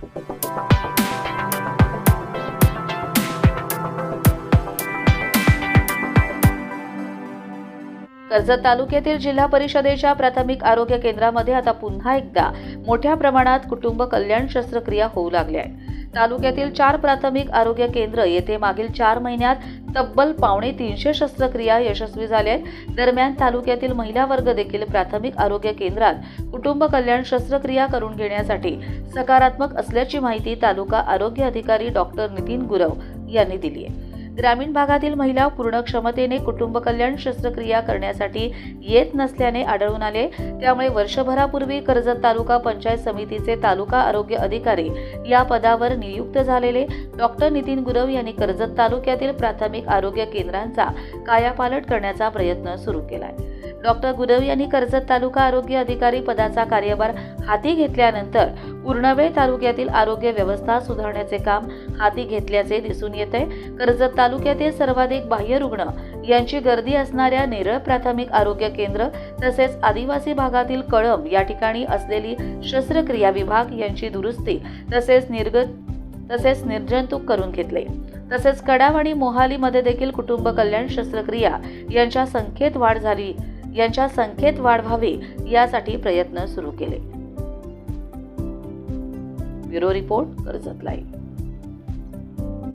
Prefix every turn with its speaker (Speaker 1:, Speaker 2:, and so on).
Speaker 1: कर्जत तालुक्यातील जिल्हा परिषदेच्या प्राथमिक आरोग्य केंद्रामध्ये आता पुन्हा एकदा मोठ्या प्रमाणात कुटुंब कल्याण शस्त्रक्रिया होऊ लागल्या आहेत. तालुक्यातील चार प्राथमिक आरोग्य केंद्र येथे मागील चार महिन्यात तब्बल पावणे तीनशे शस्त्रक्रिया यशस्वी झाल्या आहेत. दरम्यान तालुक्यातील महिला वर्ग देखील प्राथमिक आरोग्य केंद्रात कुटुंब कल्याण शस्त्रक्रिया करून घेण्यासाठी सकारात्मक असल्याची माहिती तालुका आरोग्य अधिकारी डॉक्टर नितीन गुरव यांनी दिली आहे. ग्रामीण भागातील महिला पूर्ण क्षमतेने कुटुंब कल्याण शस्त्रक्रिया करण्यासाठी येत नसल्याने आढळून आले. त्यामुळे वर्षभरापूर्वी कर्जत तालुका पंचायत समितीचे तालुका आरोग्य अधिकारी या पदावर नियुक्त झालेले. डॉक्टर नितीन गुरव यांनी कर्जत तालुक्यातील प्राथमिक आरोग्य केंद्रांचा कायापालट करण्याचा प्रयत्न सुरू केलाय. डॉक्टर गुरव यांनी कर्जत तालुका आरोग्य अधिकारी पदाचा कार्यभार हाती घेतल्यानंतर पूर्णवेळ तालुक्यातील आरोग्य व्यवस्था सुधारण्याचे काम हाती घेतल्याचे दिसून येते. कर्जत तालुक्यातील सर्वाधिक बाह्य रुग्ण यांची गर्दी असणाऱ्या नेरळ प्राथमिक आरोग्य केंद्र तसेच आदिवासी भागातील कळंब या ठिकाणी असलेली शस्त्रक्रिया विभाग यांची दुरुस्ती तसेच निर्गत तसेच निर्जंतुक करून घेतले. तसेच कडाव आणि मोहालीमध्ये देखील कुटुंब कल्याण शस्त्रक्रिया यांच्या संख्येत वाढ झाली. यांच्या संख्येत वाढ व्हावी यासाठी प्रयत्न सुरू केले. Bureau report Karjat live